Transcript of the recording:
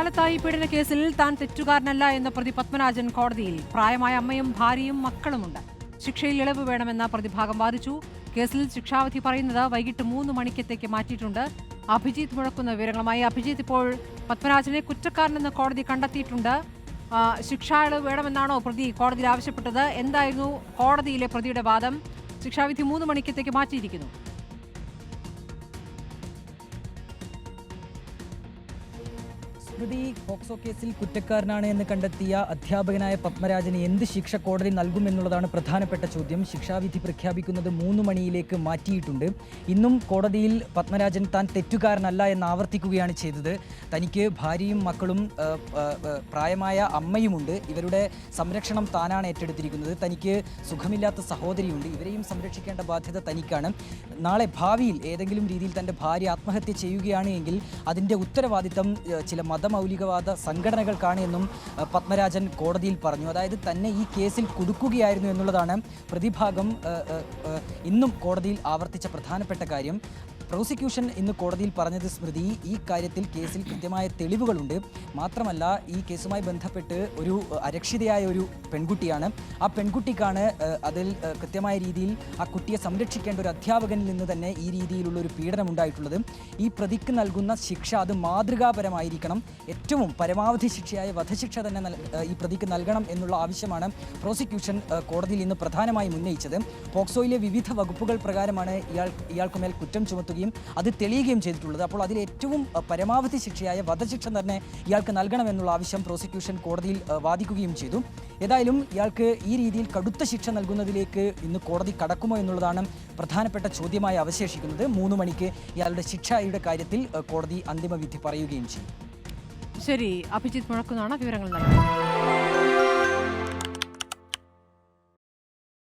കാലത്തായി പീഡന കേസിൽ താൻ തെറ്റുകാരനല്ല എന്ന പ്രതി പത്മരാജൻ കോടതിയിൽ പ്രായമായ അമ്മയും ഭാര്യയും മക്കളുമുണ്ട്. ശിക്ഷയിൽ ഇളവ് വേണമെന്ന പ്രതിഭാഗം വാദിച്ചു. കേസിൽ ശിക്ഷാവധി പറയുന്നത് വൈകിട്ട് മൂന്ന് മണിക്കത്തേക്ക് മാറ്റിയിട്ടുണ്ട്. അഭിജിത്ത് മുഴക്കുന്ന വിവരങ്ങളുമായി അഭിജിത്ത് ഇപ്പോൾ പത്മരാജനെ കുറ്റക്കാരനെന്ന് കോടതി കണ്ടെത്തിയിട്ടുണ്ട്. ശിക്ഷാ ഇളവ് വേണമെന്നാണോ പ്രതി കോടതിയിൽ ആവശ്യപ്പെട്ടത്? എന്തായിരുന്നു കോടതിയിലെ പ്രതിയുടെ വാദം? ശിക്ഷാവിധി മൂന്ന് മണിക്കത്തേക്ക് മാറ്റിയിരിക്കുന്നു. സ്മൃതി പോക്സോ കേസിൽ കുറ്റക്കാരനാണ് എന്ന് കണ്ടെത്തിയ അധ്യാപകനായ പത്മരാജന് എന്ത് ശിക്ഷ കോടതി നൽകുമെന്നുള്ളതാണ് പ്രധാനപ്പെട്ട ചോദ്യം. ശിക്ഷാവിധി പ്രഖ്യാപിക്കുന്നത് മൂന്ന് മണിയിലേക്ക് മാറ്റിയിട്ടുണ്ട്. ഇന്നും കോടതിയിൽ പത്മരാജൻ താൻ തെറ്റുകാരനല്ല എന്ന് ആവർത്തിക്കുകയാണ് ചെയ്തത്. തനിക്ക് ഭാര്യയും മക്കളും പ്രായമായ അമ്മയുമുണ്ട്. ഇവരുടെ സംരക്ഷണം താനാണ് ഏറ്റെടുത്തിരിക്കുന്നത്. തനിക്ക് സുഖമില്ലാത്ത സഹോദരിയുണ്ട്. ഇവരെയും സംരക്ഷിക്കേണ്ട ബാധ്യത തനിക്കാണ്. നാളെ ഭാവിയിൽ ഏതെങ്കിലും രീതിയിൽ തന്റെ ഭാര്യ ആത്മഹത്യ ചെയ്യുകയാണ് എങ്കിൽ അതിന്റെ ഉത്തരവാദിത്തം ചില ചില മതമൗലികവാദ സംഘടനകൾക്കാണ് എന്നും പത്മരാജൻ കോടതിയിൽ പറഞ്ഞു. അതായത് തന്നെ ഈ കേസിൽ കുടുക്കുകയായിരുന്നു എന്നുള്ളതാണ് പ്രതിഭാഗം ഇന്നും കോടതിയിൽ ആവർത്തിച്ച പ്രധാനപ്പെട്ട കാര്യം. പ്രോസിക്യൂഷൻ ഇന്ന് കോടതിയിൽ പറഞ്ഞത് സ്മൃതി ഈ കാര്യത്തിൽ കേസിൽ കൃത്യമായ തെളിവുകളുണ്ട്. മാത്രമല്ല ഈ കേസുമായി ബന്ധപ്പെട്ട് ഒരു അരക്ഷിതയായ ഒരു പെൺകുട്ടിയാണ്. ആ പെൺകുട്ടിക്കാണ് അതിൽ കൃത്യമായ രീതിയിൽ ആ കുട്ടിയെ സംരക്ഷിക്കേണ്ട ഒരു അധ്യാപകനിൽ നിന്ന് തന്നെ ഈ രീതിയിലുള്ള ഒരു പീഡനം ഉണ്ടായിട്ടുള്ളത്. ഈ പ്രതിക്ക് നൽകുന്ന ശിക്ഷ അത് മാതൃകാപരമായിരിക്കണം. ഏറ്റവും പരമാവധി ശിക്ഷയായ വധശിക്ഷ തന്നെ ഈ പ്രതിക്ക് നൽകണം എന്നുള്ള ആവശ്യമാണ് പ്രോസിക്യൂഷൻ കോടതിയിൽ ഇന്ന് പ്രധാനമായും ഉന്നയിച്ചത്. പോക്സോയിലെ വിവിധ വകുപ്പുകൾ പ്രകാരമാണ് ഇയാൾ ഇയാൾക്കുമേൽ കുറ്റം ചുമത്തുകയും അത് തെളിയുകയും ചെയ്തിട്ടുള്ളത്. അപ്പോൾ അതിൽ ഏറ്റവും പരമാവധി ശിക്ഷയായ വധശിക്ഷ തന്നെ ഇയാൾക്ക് നൽകണമെന്നുള്ള ആവശ്യം പ്രോസിക്യൂഷൻ കോടതിയിൽ വാദിക്കുകയും ചെയ്തു. ഏതായാലും ഇയാൾക്ക് ഈ രീതിയിൽ കടുത്ത ശിക്ഷ നൽകുന്നതിലേക്ക് ഇന്ന് കോടതി കടക്കുമോ എന്നുള്ളതാണ് പ്രധാനപ്പെട്ട ചോദ്യമായി അവശേഷിക്കുന്നത്. മൂന്ന് മണിക്ക് ഇയാളുടെ ശിക്ഷയുടെ കാര്യത്തിൽ കോടതി അന്തിമ വിധി പറയുകയും ചെയ്യും. ശരി അഭിജിത്ത് മുഴക്കുന്നതാണ് വിവരങ്ങൾ നൽകുന്നത്.